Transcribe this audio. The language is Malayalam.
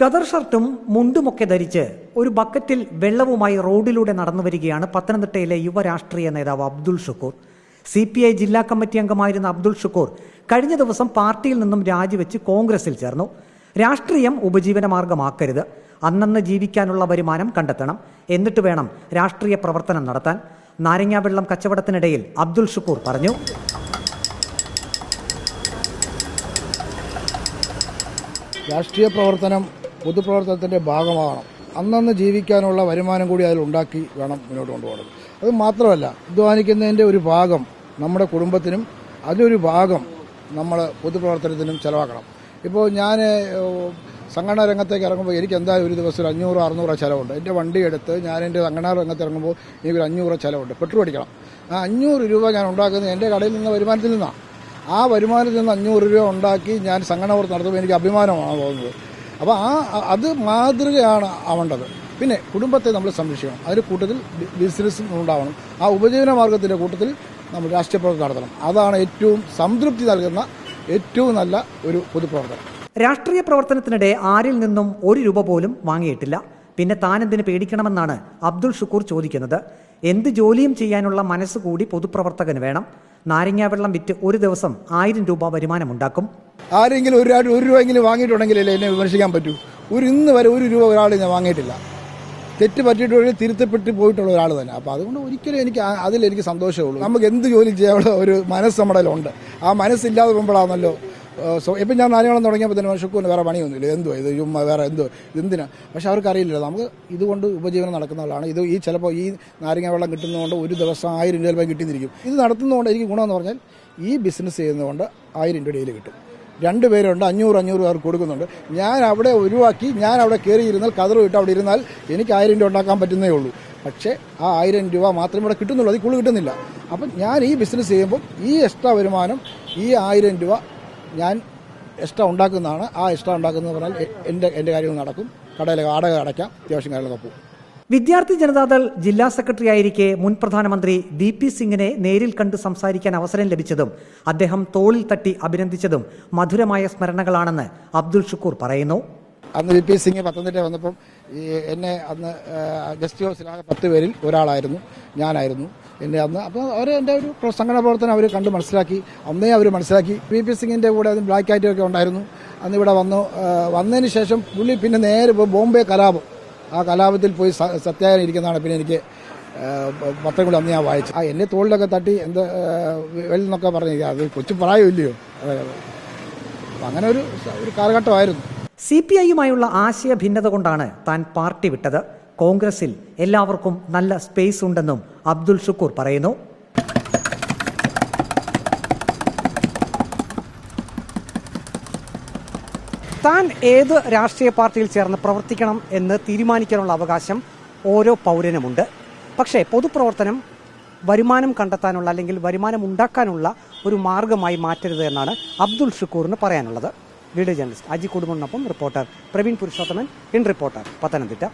കതർ ഷർട്ടും മുണ്ടുമൊക്കെ ധരിച്ച് ഒരു ബക്കറ്റിൽ വെള്ളവുമായി റോഡിലൂടെ നടന്നു വരികയാണ് പത്തനംതിട്ടയിലെ യുവരാഷ്ട്രീയ നേതാവ് Abdul Shukkur. C P I ജില്ലാ കമ്മിറ്റി അംഗമായിരുന്ന അബ്ദുൾ ഷുക്കൂർ കഴിഞ്ഞ ദിവസം പാർട്ടിയിൽ നിന്നും രാജിവെച്ച് കോൺഗ്രസിൽ ചേർന്നു. രാഷ്ട്രീയം ഉപജീവന മാർഗമാക്കരുത്. അന്നന്ന് ജീവിക്കാനുള്ള വരുമാനം കണ്ടെത്തണം. എന്നിട്ട് വേണം രാഷ്ട്രീയ പ്രവർത്തനം നടത്താൻ. നാരങ്ങാവെള്ളം കച്ചവടത്തിനിടയിൽ അബ്ദുൾ ഷുക്കൂർ പറഞ്ഞു. രാഷ്ട്രീയ പ്രവർത്തനം പൊതുപ്രവർത്തനത്തിന്റെ ഭാഗമാകണം. അന്നന്ന് ജീവിക്കാനുള്ള വരുമാനം കൂടി അതിൽ ഉണ്ടാക്കി വേണം മുന്നോട്ട് കൊണ്ടുപോകണം അത് മാത്രമല്ല അധ്വാനിക്കുന്നതിന്റെ ഒരു ഭാഗം നമ്മുടെ കുടുംബത്തിനും അതിലൊരു ഭാഗം നമ്മൾ പൊതുപ്രവർത്തനത്തിനും ചിലവാക്കണം. ഇപ്പോൾ ഞാൻ സംഘടന രംഗത്തേക്ക് ഇറങ്ങുമ്പോൾ എനിക്ക് എന്തായാലും ഒരു ദിവസം ഒരു അഞ്ഞൂറ് അറുന്നൂറ് ചിലവുണ്ട്. എന്റെ വണ്ടി എടുത്ത് ഞാൻ എന്റെ സംഘടനാ രംഗത്ത് ഇറങ്ങുമ്പോൾ എനിക്കൊരു അഞ്ഞൂറ് ചിലവുണ്ട്. പെട്രോൾ അടിക്കണം. ആ അഞ്ഞൂറ് രൂപ ഞാൻ ഉണ്ടാക്കുന്നത് എന്റെ കടയിൽ നിന്ന് വരുമാനത്തിൽ നിന്നാണ് ആ വരുമാനത്തിൽ നിന്ന് അഞ്ഞൂറ് രൂപ ഉണ്ടാക്കി ഞാൻ സംഘടന നടത്തുമ്പോൾ എനിക്ക് അഭിമാനമാണ് തോന്നുന്നത്. അപ്പോൾ ആ അത് മാതൃകയാണ് ആവേണ്ടത്. പിന്നെ കുടുംബത്തെ നമ്മൾ സംരക്ഷിക്കണം. അതിന്റെ കൂട്ടത്തിൽ ബിസിനസ് ഉണ്ടാവണം. ആ ഉപജീവന മാർഗത്തിന്റെ കൂട്ടത്തിൽ നമ്മൾ രാഷ്ട്രീയ പ്രവർത്തനം നടത്തണം. അതാണ് ഏറ്റവും സംതൃപ്തി നൽകുന്ന ഏറ്റവും നല്ല ഒരു പൊതുപ്രവർത്തനം. രാഷ്ട്രീയ പ്രവർത്തനത്തിനിടെ ആരിൽ നിന്നും ഒരു രൂപ പോലും വാങ്ങിയിട്ടില്ല. പിന്നെ താൻ എന്തിനു പേടിക്കണമെന്നാണ് അബ്ദുൾ ഷുക്കൂർ ചോദിക്കുന്നത്. എന്ത് ജോലിയും ചെയ്യാനുള്ള മനസ്സ് കൂടി പൊതുപ്രവർത്തകന് വേണം. നാരങ്ങാവെള്ളം വിറ്റ് ഒരു ദിവസം ആയിരം രൂപ വരുമാനം ഉണ്ടാക്കും ആരെങ്കിലും ഒരു ഒരു രൂപ എങ്കിലും വാങ്ങിയിട്ടുണ്ടെങ്കിലല്ലേ എന്നെ വിമർശിക്കാൻ പറ്റൂ. ഒരു ഇന്ന് വരെ ഒരു രൂപ ഒരാൾ ഞാൻ വാങ്ങിയിട്ടില്ല. തെറ്റ് പറ്റിയിട്ടുണ്ടെങ്കിൽ തിരുത്തപ്പെട്ട് പോയിട്ടുള്ള ഒരാൾ തന്നെ. അപ്പോൾ അതുകൊണ്ട് ഒരിക്കലും എനിക്ക് അതിൽ എനിക്ക് സന്തോഷമുള്ളൂ നമുക്ക് എന്ത് ജോലി ചെയ്യാനുള്ള ഒരു മനസ്സ് നമ്മുടെ ഉണ്ട് ആ മനസ്സില്ലാതെ പോകുമ്പോഴാണല്ലോ സോ ഇപ്പം ഞാൻ നാലുകളം തുടങ്ങിയപ്പോൾ തന്നെ ഷുക്കൂന് വേറെ പണിയൊന്നുമില്ല. എന്തോ ഇത്? ചുമ്മാ വേറെ എന്തോ ഇതെന്തിനാ പക്ഷെ അവർക്കറിയില്ല നമുക്ക് ഇതുകൊണ്ട് ഉപജീവനം നടക്കുന്നതാണ് ഇത് ഈ ചിലപ്പോൾ ഈ നാരങ്ങ വെള്ളം കിട്ടുന്നതുകൊണ്ട് ഒരു ദിവസം ആയിരം രൂപ കിട്ടിയിരിക്കും ഇത് നടത്തുന്നതുകൊണ്ട് എനിക്ക് ഗുണമെന്ന് പറഞ്ഞാൽ ഈ ബിസിനസ് ചെയ്യുന്നതുകൊണ്ട് ആയിരം രൂപ ഡെയിലി കിട്ടും. രണ്ട് പേരുണ്ട് അഞ്ഞൂറ് അഞ്ഞൂറ് പേർ കൊടുക്കുന്നുണ്ട്. ഞാൻ അവിടെ ഒഴിവാക്കി ഞാൻ അവിടെ കയറിയിരുന്നാൽ കതറ് ഇട്ട് അവിടെ ഇരുന്നാൽ എനിക്ക് ആയിരം രൂപ ഉണ്ടാക്കാൻ പറ്റുന്നേ ഉള്ളൂ. പക്ഷേ ആ ആയിരം രൂപ മാത്രമേ ഇവിടെ കിട്ടുന്നുള്ളൂ. അതിൽ കൂടുതൽ കിട്ടുന്നില്ല. അപ്പം ഞാൻ ഈ ബിസിനസ് ചെയ്യുമ്പോൾ ഈ എക്സ്ട്രാ വരുമാനം ഈ ആയിരം രൂപ ഞാൻ എക്സ്ട്രാ ഉണ്ടാക്കുന്നതാണ്. ആ എക്സ്ട്രാ ഉണ്ടാക്കുന്നത് പറഞ്ഞാൽ എന്റെ എന്റെ കാര്യങ്ങൾ നടക്കും. കടയിലെ വാടക അടയ്ക്കാം. അത്യാവശ്യം കാര്യങ്ങളൊക്കെ പോകും. വിദ്യാർത്ഥി ജനതാദൾ ജില്ലാ സെക്രട്ടറി ആയിരിക്കെ മുൻ പ്രധാനമന്ത്രി വി പി സിംഗിനെ നേരിൽ കണ്ട് സംസാരിക്കാൻ അവസരം ലഭിച്ചതും അദ്ദേഹം തോളിൽ തട്ടി അഭിനന്ദിച്ചതും മധുരമായ സ്മരണകളാണെന്ന് അബ്ദുൾ ഷുക്കൂർ പറയുന്നു. അന്ന് വി പി സിംഗ് പത്തനംതിട്ട വന്നപ്പം ഈ എന്നെ അന്ന് ഗസ്റ്റ് ഹൗസിലാകെ പത്ത് പേരിൽ ഒരാളായിരുന്നു. ഞാനായിരുന്നു. എന്നെ അന്ന് അപ്പോൾ അവർ എന്റെ ഒരു സംഘടന പ്രവർത്തനം അവർ കണ്ട് മനസ്സിലാക്കി. അന്നേ അവർ മനസ്സിലാക്കി. വി പി സിംഗിന്റെ കൂടെ അതിന് ബ്ലാക്ക് ആയിട്ടൊക്കെ ഉണ്ടായിരുന്നു. അന്ന് ഇവിടെ വന്നു. വന്നതിന് ശേഷം പുള്ളി പിന്നെ നേരെ ബോംബെ കലാപം. ആ കലാപത്തിൽ പോയി സത്യാഗ്രഹം ഇരിക്കുന്നതാണ് പിന്നെ എനിക്ക് ആ, പത്രം കൂടി അന്ന് ഞാൻ വായിച്ചു ആ എന്നെ തോളിലൊക്കെ തട്ടി എന്താ വെള്ളെന്നൊക്കെ പറഞ്ഞു അത് കൊച്ചു പ്രായമില്ലയോ. അങ്ങനെ ഒരു ഒരു കാലഘട്ടമായിരുന്നു. സി പി ഐയുമായുള്ള ആശയ ഭിന്നത കൊണ്ടാണ് താൻ പാർട്ടി വിട്ടത്. കോൺഗ്രസിൽ എല്ലാവർക്കും നല്ല സ്പേസ് ഉണ്ടെന്നും അബ്ദുൽ ഷുക്കൂർ പറയുന്നു. താൻ ഏത് രാഷ്ട്രീയ പാർട്ടിയിൽ ചേർന്ന് പ്രവർത്തിക്കണം എന്ന് തീരുമാനിക്കാനുള്ള അവകാശം ഓരോ പൗരനുമുണ്ട്. പക്ഷേ പൊതുപ്രവർത്തനം വരുമാനം കണ്ടെത്താനുള്ള അല്ലെങ്കിൽ വരുമാനം ഉണ്ടാക്കാനുള്ള ഒരു മാർഗമായി മാറ്റരുത് എന്നാണ് അബ്ദുൾ ഷുക്കൂറിന് പറയാനുള്ളത്. Video journalist Aji കുടുംബനൊപ്പം reporter Praveen Purushothaman in reporter Pathanamthitta.